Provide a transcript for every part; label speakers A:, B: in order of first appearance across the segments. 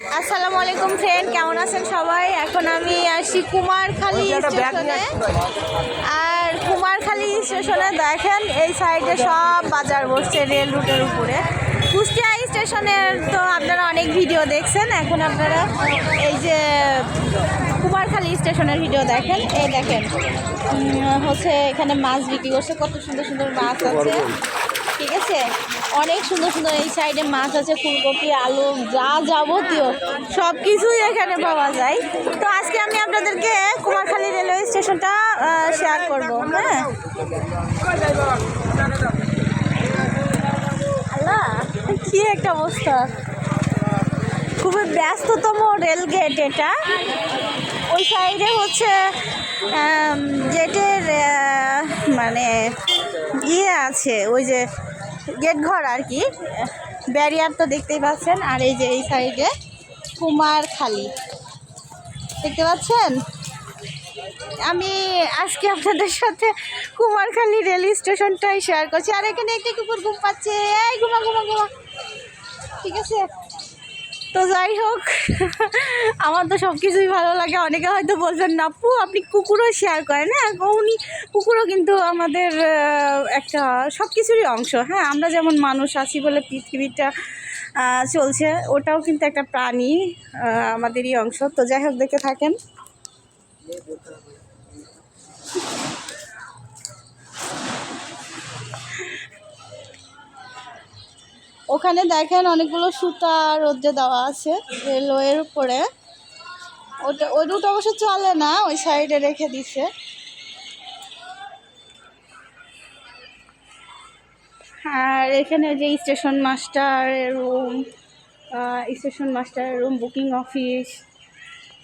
A: আসসালামু আলাইকুম ফ্রেন্ড কেমন আছেন সবাই? এখন আমি আসি কুমারখালী স্টেশনে। আর কুমারখালী স্টেশনে দেখেন এই সাইডে সব বাজার বসছে রেল রুটের উপরে। কুষ্টিয়া স্টেশনের তো আপনারা অনেক ভিডিও দেখছেন। এখন আপনারা এই যে কুমারখালী স্টেশনের ভিডিও দেখেন। এই দেখেন হচ্ছে এখানে মাছ বিক্রি করছে কত সুন্দর সুন্দর মাছ আছে। ঠিক আছে? অনেক সুন্দর সুন্দর এই সাইডে মাছ আছে, ফুলকপি, আলু, যা যাবতীয় সব কিছুই এখানে পাওয়া যায়। তো আজকে আমি আপনাদেরকে কুমারখালী রেলওয়ে স্টেশনটা শেয়ার করব হ্যাঁ? কি একটা অবস্থা। খুবই ব্যস্ততম রেল গেট এটা। ওই সাইডে হচ্ছে গেটের মানে ইয়ে আছে, ওই যে গেট ঘর আর কি। ব্যারিয়ার তো দেখতেই পাচ্ছেন, আর এই যে এই সাইডে কুমার খালি। দেখতে পাচ্ছেন? আমি আজকে আপনাদের সাথে কুমারখালী রেল স্টেশনটাই শেয়ার করছি, আর এখানে একটি কুকুর ঘুম পাচ্ছে। এই, ঘুমা ঘুমা ঘুমা। ঠিক আছে? তো যাই হোক, আমার তো সব কিছুই ভালো লাগে। অনেকে হয়তো বলবেন না আপু আপনি কুকুরও শেয়ার করেন। হ্যাঁ উনি কুকুরও কিন্তু আমাদের একটা সব কিছুরই অংশ। হ্যাঁ আমরা যেমন মানুষ আছি বলে পৃথিবীটা চলছে, ওটাও কিন্তু একটা প্রাণী আমাদেরই অংশ। তো যাই হোক দেখে থাকেন। ওখানে দেখেন অনেকগুলো সুতা রোদ্রে দেওয়া আছে রেলওয়ের উপরে। ওটা, ওই রুট অবশ্য চলে না, ওই সাইডে রেখে দিছে। আর এখানে যে স্টেশন মাস্টারের রুম স্টেশন মাস্টারের room, booking office,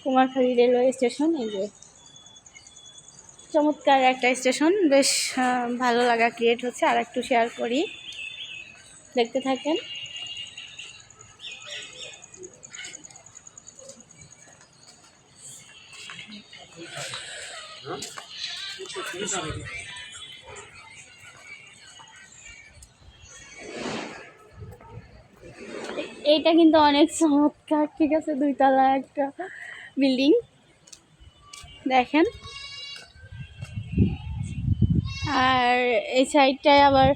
A: Kumarkhali railway station, এই যে। চমৎকার একটা স্টেশন, বেশ ভালো লাগা ক্রিয়েট হচ্ছে। আর একটু শেয়ার করি। দেখতে থাকেন। এইটা কিন্তু অনেক চমৎকার, ঠিক আছে? দুইতলা একটা বিল্ডিং। দেখেন। আর এই সাইডটায় আবার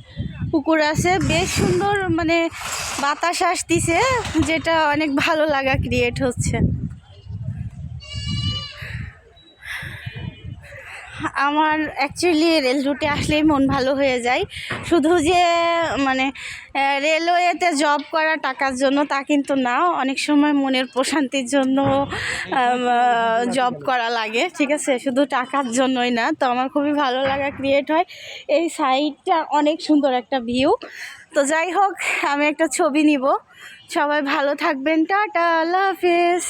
A: পুকুর আছে। বেশ সুন্দর মানে বাতাস আসতিছে যেটা অনেক ভালো লাগা ক্রিয়েট হচ্ছে। আমার অ্যাকচুয়ালি রেল রুটে আসলেই মন ভালো হয়ে যায়। শুধু যে মানে রেলওয়েতে জব করা টাকার জন্য তা কিন্তু না, অনেক সময় মনের প্রশান্তির জন্য জব করা লাগে, ঠিক আছে? শুধু টাকার জন্যই না, তো আমার খুবই ভালো লাগা ক্রিয়েট হয়। এই সাইডটা অনেক সুন্দর একটা ভিউ তো যাই হোক, আমি একটা ছবি নিব। সবাই ভালো থাকবেন, টাটা, আল্লাহ হাফিজ।